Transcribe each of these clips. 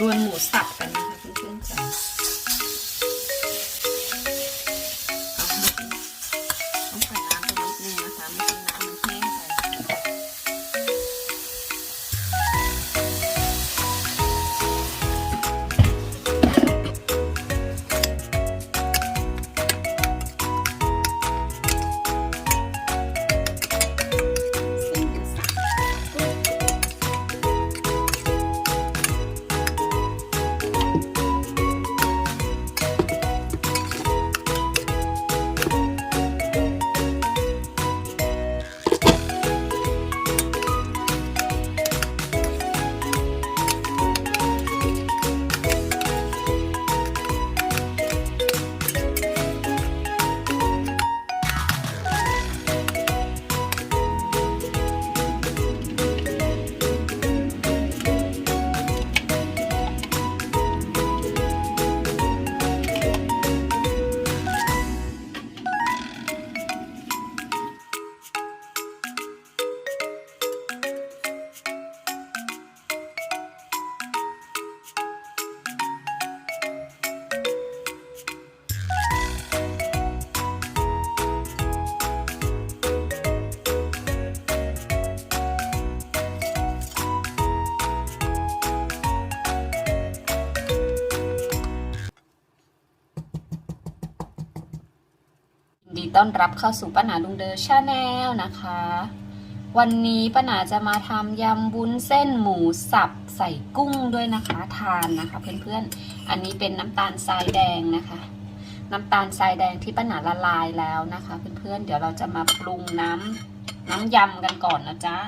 รวนหมูสับกันนะคะเพื่อนๆจ้ะ ดีต้อนรับเข้าสู่ป้าหนาลุงเดอชาแนลนะคะ วันนี้ป้าหนาจะมาทำยำบุ้นเส้นหมูสับใส่กุ้งด้วยนะคะทานนะคะ เพื่อนๆ อันนี้เป็นน้ำตาลทรายแดงนะคะ น้ำตาลทรายแดงที่ป้าหนาละลายแล้วนะคะ เพื่อนๆ เดี๋ยวเราจะมาปรุงน้ำน้ำยำกันก่อนนะจ๊ะ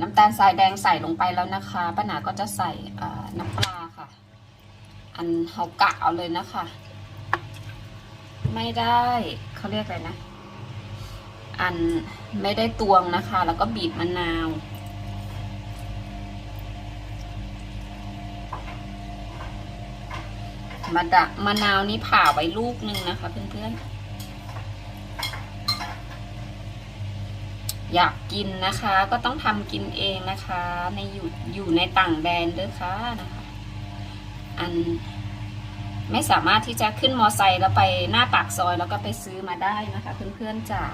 น้ำตาลทรายแดงใส่ลงไปแล้วนะคะป้าหนาก็จะใส่น้ำปลาค่ะ อันเฮากะเอาเลยนะคะ ไม่ได้เขาเรียกอะไรนะ อันไม่ได้ตวงนะคะ แล้วก็บีบมะนาวมาดะมะนาวนี่ผ่าไว้ลูกหนึ่งนะคะเพื่อนๆ อยากกินนะคะ ก็ต้องทำกินเองนะคะ ในอยู่อยู่ในต่างแดนด้วยค่ะนะคะ อัน ไม่สามารถที่จะขึ้นมอไซค์แล้วไปหน้าปากซอยแล้วก็ไปซื้อมาได้นะคะ เพื่อนๆจ๋า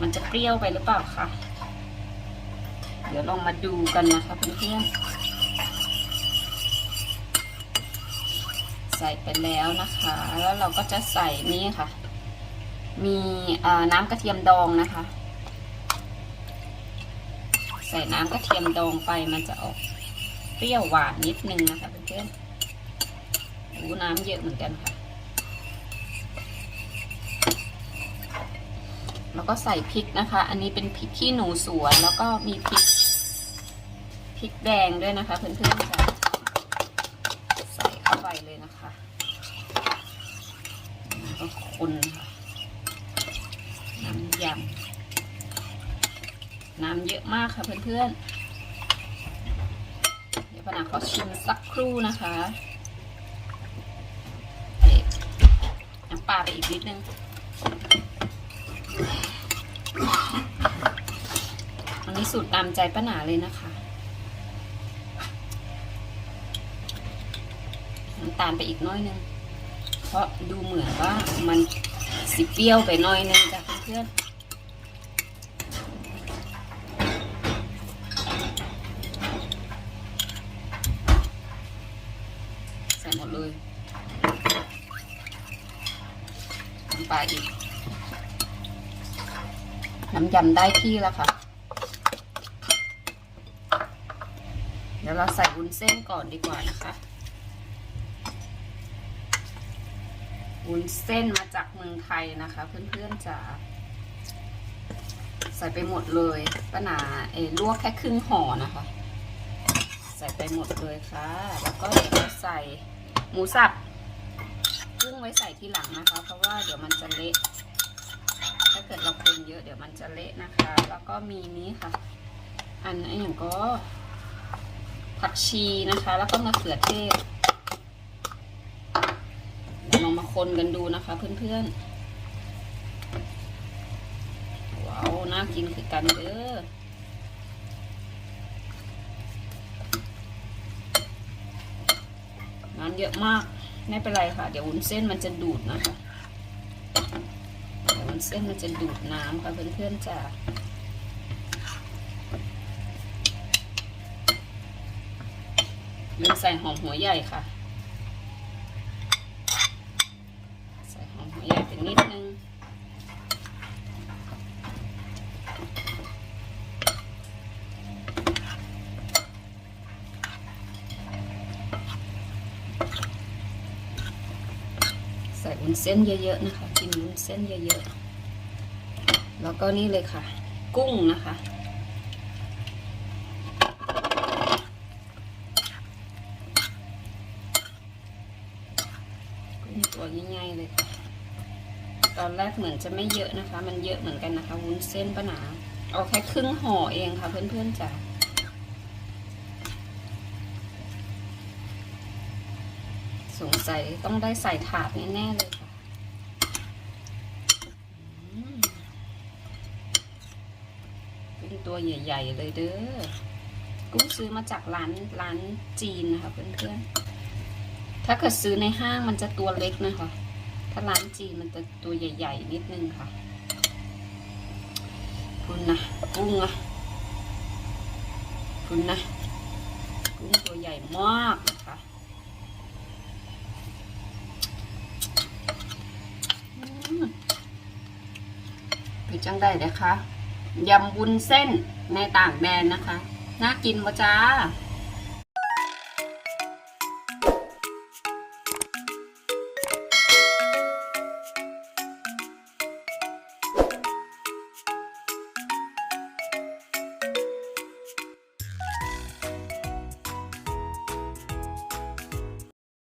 มันจะเปรี้ยวไปหรือเปล่าคะ เดี๋ยวลองมาดูกันนะคะเพื่อนๆ ใส่ไปแล้วนะคะ แล้วเราก็จะใส่นี่ค่ะ มีน้ำกระเทียมดองนะคะ ใส่น้ำกระเทียมดองไปมันจะออกเปรี้ยวหวานนิดนึงนะคะเพื่อนๆ หูน้ำเยอะเหมือนกันค่ะ แล้วก็ใส่พริกนะคะ อันนี้เป็นพริกขี้หนูสวนแล้วก็มีพริกพริกแดงด้วยนะคะเพื่อนๆค่ะใส่เข้าไปเลยนะคะแล้วก็คนค่ะน้ำยำน้ำเยอะมากค่ะเพื่อนๆเดี๋ยวปนาขอชิมสักครู่นะคะ ปลาไปอีกนิดนึง อันนี้สูตรตามใจป้าหนาเลยนะคะ น้ำตาลไปอีกน้อยนึง เพราะดูเหมือนว่ามันสิเปรี้ยวไปน้อยนึงจ้ะเพื่อนๆใส่หมดเลย น้ำปลาอีก น้ำยำได้ที่แล้วค่ะ เดี๋ยวเราใส่วุ้นเส้นก่อนดีกว่านะคะวุ้นเส้นมาจากเมืองไทยนะคะ เพื่อนๆจ๋าใส่ไปหมดเลยป้าหนาเออลวกแค่ครึ่งห่อนะคะ ใส่ไปหมดเลยค่ะ แล้วก็เดี๋ยวเราใส่หมูสับ กุ้งไว้ใส่ทีหลังนะคะ เพราะว่าเดี๋ยวมันจะเละ ถ้าเกิดเราปรุงเยอะเดี๋ยวมันจะเละนะคะ แล้วก็มีนี้ค่ะ อันนี้อย่างก็ ผักชีนะคะ แล้วก็มะเขือเทศเดี๋ยวลองมาคนกันดูนะคะ เพื่อนๆ ว้าวน่ากินคือกันเด้อน้ำเยอะมาก ไม่เป็นไรค่ะ เดี๋ยววุ้นเส้นมันจะดูดนะคะ เดี๋ยววุ้นเส้นมันจะดูดน้ำค่ะเพื่อนๆจ้ะลืมใส่หอมหัวใหญ่ค่ะ ใส่หอมหัวใหญ่ไปนิดนึง วุ้นเส้นเยอะๆนะคะ กินวุ้นเส้นเยอะๆ แล้วก็นี่เลยค่ะ กุ้งนะคะ กุ้งตัวใหญ่ๆเลยค่ะตอนแรกเหมือนจะไม่เยอะนะคะ มันเยอะเหมือนกันนะคะ วุ้นเส้นปะหนา เอาแค่ครึ่งห่อเองค่ะเพื่อนๆจ้ะ สงสัยต้องได้ใส่ถาดแน่ๆเลยค่ะอืมกุ้งตัวใหญ่ ๆ เลยเด้อกุ้งซื้อมาจากร้านร้านจีนนะคะเพื่อนๆถ้าเกิดซื้อในห้างมันจะตัวเล็กนะคะ ถ้าร้านจีนมันจะตัวใหญ่ ๆ นิดนึงค่ะคุณนะกุ้งอะคุณนะกุ้งตัวใหญ่มากนะคะ เป็นจังได้นะคะยำวุ้นเส้นในต่างแดนนะคะ น่ากินปะจ้า